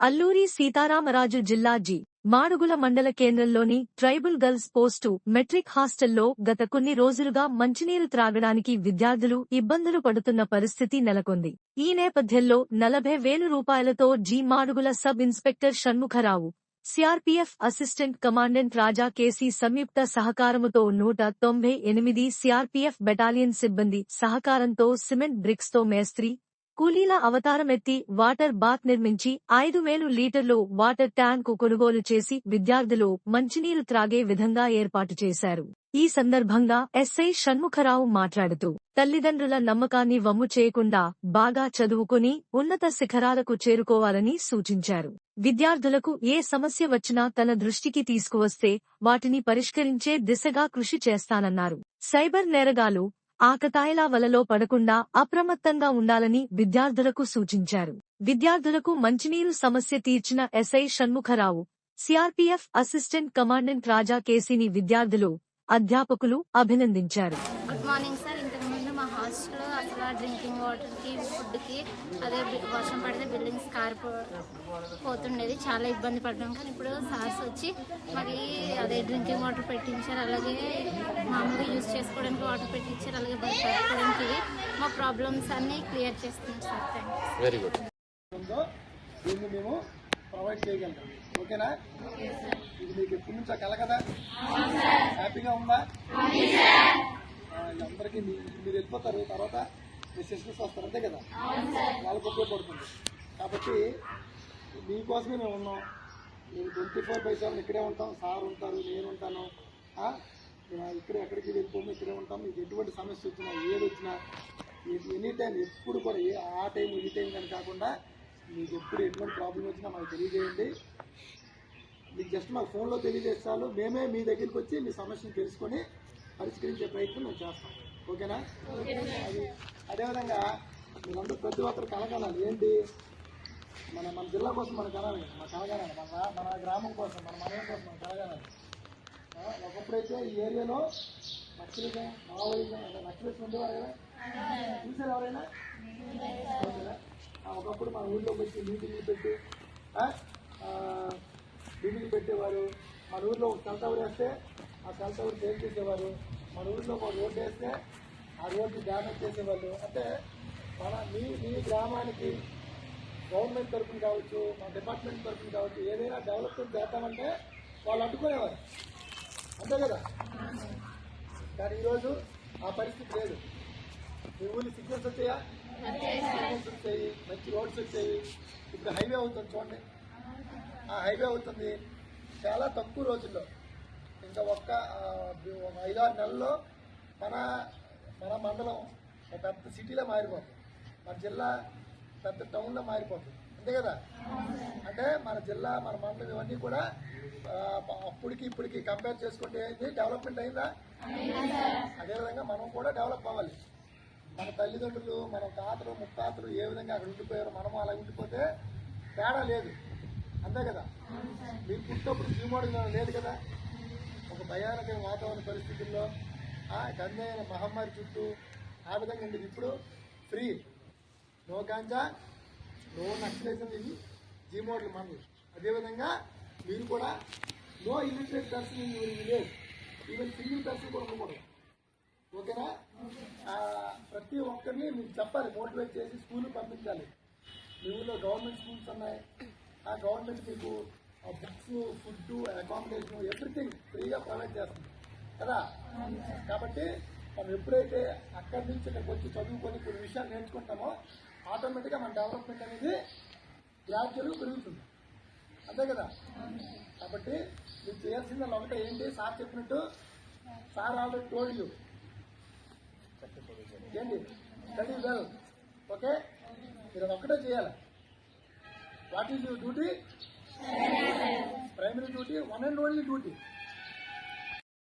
అల్లూరి సీతారామరాజు జిల్లా జి. మాడుగుల మండల కేంద్రంలోని ట్రైబల్ గర్ల్స్ పోస్టు మెట్రిక్ హాస్టల్లో గత కొన్ని రోజులుగా మంచినీరు త్రాగడానికి విద్యార్థులు ఇబ్బందులు పడుతున్న పరిస్థితి నెలకొంది. ఈ నేపథ్యంలో నలభై వేలు రూపాయలతో G. Madugula sub inspector Shanmukharao CRPF assistant commandant Raja KC సంయుక్త సహకారముతో నూట తొంభై ఎనిమిది సిఆర్పీఎఫ్ బెటాలియన్ సిబ్బంది సహకారంతో సిమెంట్ బ్రిక్స్తో మేస్త్రి కూలీల అవతారమెత్తి వాటర్ బాత్ నిర్మించి ఐదు వేలు లీటర్లు వాటర్ ట్యాంకు కొనుగోలు చేసి విద్యార్థులు మంచినీరు త్రాగే విధంగా ఏర్పాటు చేశారు. ఈ సందర్భంగా ఎస్ఐ షణ్ముఖరావు మాట్లాడుతూ తల్లిదండ్రుల నమ్మకాన్ని వమ్ము చేయకుండా బాగా చదువుకుని ఉన్నత శిఖరాలకు చేరుకోవాలని సూచించారు. విద్యార్థులకు ఏ సమస్య వచ్చినా తన దృష్టికి తీసుకువస్తే వాటిని పరిష్కరించే దిశగా కృషి చేస్తానన్నారు. సైబర్ నేరగాలు ఆకతాయిలా వలలో పడకుండా అప్రమత్తంగా ఉండాలని విద్యార్థులకు సూచించారు. విద్యార్థులకు మంచినీరు సమస్య తీర్చిన SI Shanmukharao CRPF assistant commandant Raja కేసీని విద్యార్థులు అధ్యాపకులు అభినందించారు. గుడ్ మార్నింగ్ సార్ హాస్టల్లో అసలు డ్రింకింగ్ వాటర్కి ఫుడ్కి అదే వర్షం పడితే బిల్డింగ్స్ కారిపో పోతుండేది. చాలా ఇబ్బంది పడ్డాం. కానీ ఇప్పుడు సార్స్ వచ్చి మరి అదే డ్రింకింగ్ వాటర్ పెట్టించారు. అలాగే మామూలుగా యూజ్ చేసుకోవడానికి వాటర్ పెట్టించారు. అలాగే బయట పెట్టుకోవడానికి మా ప్రాబ్లమ్స్ అన్నీ క్లియర్ చేస్తున్నాం sir. Thank you very good. ఉందో దీన్ని మేము ప్రొవైడ్ చేయగలుగుతాం ఓకేనా? ఇది మీకు ఎప్పటి నుంచో కల కదా? హ్యాపీగా ఉందా? అందరికీ మీరు వెళ్ళిపోతారు తర్వాత మీ వస్తారు అంతే కదా? వాళ్ళకి ఉపయోగపడుతుంది. కాబట్టి మీకోసమే మేము ఉన్నాం. మేము ట్వంటీ ఫోర్ బై సెవెన్ ఇక్కడే ఉంటాం. సార్ ఉంటారు నేను ఉంటాను. ఆ, ఇక్కడ ఎక్కడికి వెళ్ళిపోము ఇక్కడే ఉంటాం మీకు ఎటువంటి సమస్య వచ్చినా ఏది వచ్చినా ఎనీ టైం ఎప్పుడు కూడా ఏ ఆ టైం ఈ టైం కానీ కాకుండా మీకు ఎప్పుడు ఎటువంటి ప్రాబ్లం వచ్చినా మాకు తెలియజేయండి. మీకు జస్ట్ మాకు ఫోన్లో తెలియజేస్తాను మేమే మీ దగ్గరికి వచ్చి మీ సమస్యను తెలుసుకొని పరిష్కరించే ప్రయత్నం మేము చేస్తాం. ఓకేనా? అది అదేవిధంగా మీరందరూ ప్రతి ఒక్కరు కనగనాలి ఏంటి? మన మన జిల్లా కోసం మనం కనాలి మన కనగనాలి మన మన గ్రామం కోసం మన మనం కోసం మనం కనగనాలి ఒకప్పుడైతే ఈ ఏరియాలో నక్సలిజం మావోయిజం అంటే నక్సలిజం ఉండేవారు కదా? చూసారు ఎవరైనా? ఒకప్పుడు మన ఊళ్ళో వచ్చి మీటింగ్లు పెట్టి ఆ, మీటింగ్లు పెట్టేవారు. మన ఊళ్ళో ఒక సెల్ టవర్ వేస్తే ఆ సెల్ టవర్ చేంజ్ చేసేవారు? మన ఊళ్ళో ఒక రోడ్డు వేస్తే ఆ రోడ్డు డ్యామేజ్ చేసేవాళ్ళు. అంటే మన మీ మీ గ్రామానికి గవర్నమెంట్ తరఫున కావచ్చు మన డిపార్ట్మెంట్ తరఫున కావచ్చు ఏదైనా డెవలప్మెంట్ చేద్దామంటే వాళ్ళు అడ్డుకునేవారు. అంతే కదా? కానీ ఈరోజు ఆ పరిస్థితి లేదు. మీ ఊళ్ళో సిగ్నల్స్ వచ్చాయా? సిగ్నల్స్ వచ్చాయి మంచి రోడ్స్ వచ్చాయి. ఇప్పుడు హైవే అవుతుంది చూడండి. ఆ హైవే అవుతుంది. చాలా తక్కువ రోజుల్లో. ఇంకా ఒక్క ఐదారు నెలల్లో మన మన మండలం ఒక పెద్ద సిటీలో మారిపోతుంది. మన జిల్లా పెద్ద టౌన్లో మారిపోతుంది. అంతే కదా? అంటే మన జిల్లా మన మండలం ఇవన్నీ కూడా అప్పటికి ఇప్పటికి కంపేర్ చేసుకుంటే ఏంటి డెవలప్మెంట్ అయిందా? అదేవిధంగా మనం కూడా డెవలప్ అవ్వాలి. మన తల్లిదండ్రులు మన తాతలు ముత్తాతలు ఏ విధంగా అక్కడ ఉండిపోయారో మనము అలా ఉండిపోతే తేడా లేదు. అంతే కదా? మీరు పుట్టినప్పుడు జీమోడిలో లేదు కదా? భయానక వాతావరణ పరిస్థితుల్లో ఆ గంజైన మహమ్మారి చుట్టూ ఆ విధంగా ఉండేది. ఇప్పుడు free. No ganja no naxalism G జీమోడ్లు మనలు అదేవిధంగా మీరు కూడా no illiterate person in your village even single person కూడా ఉండకూడదు. ఓకేనా? ప్రతి ఒక్కరిని మీకు చెప్పాలి మోటివేట్ చేసి స్కూల్ పంపించాలి. మీ ఊళ్ళో గవర్నమెంట్ స్కూల్స్ ఉన్నాయి. ఆ గవర్నమెంట్ మీకు బుక్స్ ఫుడ్ అకామిడేషన్ ఎవ్రీథింగ్ ఫ్రీగా ప్రొవైడ్ చేస్తుంది కదా? కాబట్టి మనం ఎప్పుడైతే అక్కడి నుంచి ఇక్కడికి వచ్చి చదువుకొని కొన్ని విషయాలు నేర్చుకుంటామో ఆటోమేటిక్గా మన డెవలప్మెంట్ అనేది గ్రాడ్యువల్గా పెరుగుతుంది. అంతే కదా? కాబట్టి మీరు చేయాల్సింది ఒకటే. ఏంటి? సార్ చెప్పినట్టు సార్ ఆల్రెడీ టోల్డ్ యూ ఏంటి? స్టడీ వెల్ ఓకే మీరు అది ఒక్కటే చేయాలి. What is your duty Primary duty, one and only duty.